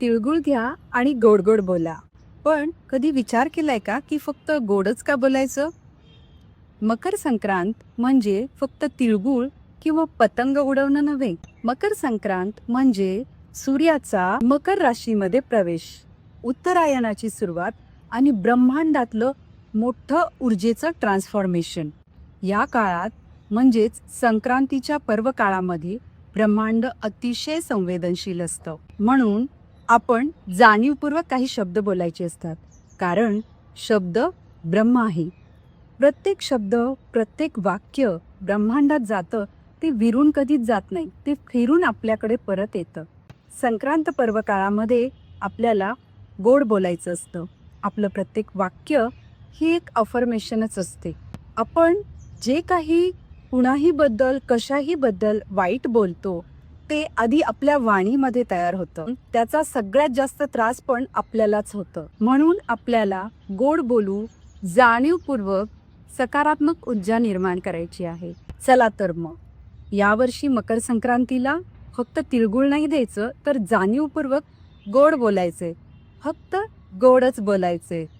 तिळगुळ घ्या आणि गोड गोड बोला. पण कधी विचार केलाय का की फक्त गोडच का बोलायचं? मकर संक्रांत म्हणजे फक्त तिळगुळ किंवा पतंग उडवणं नव्हे. मकर संक्रांत म्हणजे सूर्याचा मकर राशीमध्ये प्रवेश. उत्तरायणाची सुरुवात आणि ब्रह्मांडातलं मोठं ऊर्जेचं ट्रान्सफॉर्मेशन या काळात म्हणजेच संक्रांतीच्या पर्व काळामध्ये ब्रह्मांड अतिशय संवेदनशील असतं. म्हणून आपण जाणीवपूर्वक काही शब्द बोलायचे असतात. कारण शब्द ब्रह्म आहे. प्रत्येक शब्द प्रत्येक वाक्य ब्रह्मांडात जातं ते विरून कधीच जात नाही. ते फिरून आपल्याकडे परत येतं. संक्रांत पर्व काळामध्ये आपल्याला गोड बोलायचं असतं. आपलं प्रत्येक वाक्य ही एक अफर्मेशनच असते. आपण जे काही कुणाहीबद्दल कशाहीबद्दल वाईट बोलतो ते आधी आपल्या वाणीमध्ये तयार होतं. त्याचा सगळ्यात जास्त त्रास पण आपल्यालाच होतं. म्हणून आपल्याला गोड बोलू जाणीवपूर्वक सकारात्मक ऊर्जा निर्माण करायची आहे. चला तर मग. यावर्षी मकर संक्रांतीला फक्त तिळगुळ नाही द्यायचं तर जाणीवपूर्वक गोड बोलायचे. फक्त गोडच बोलायचे.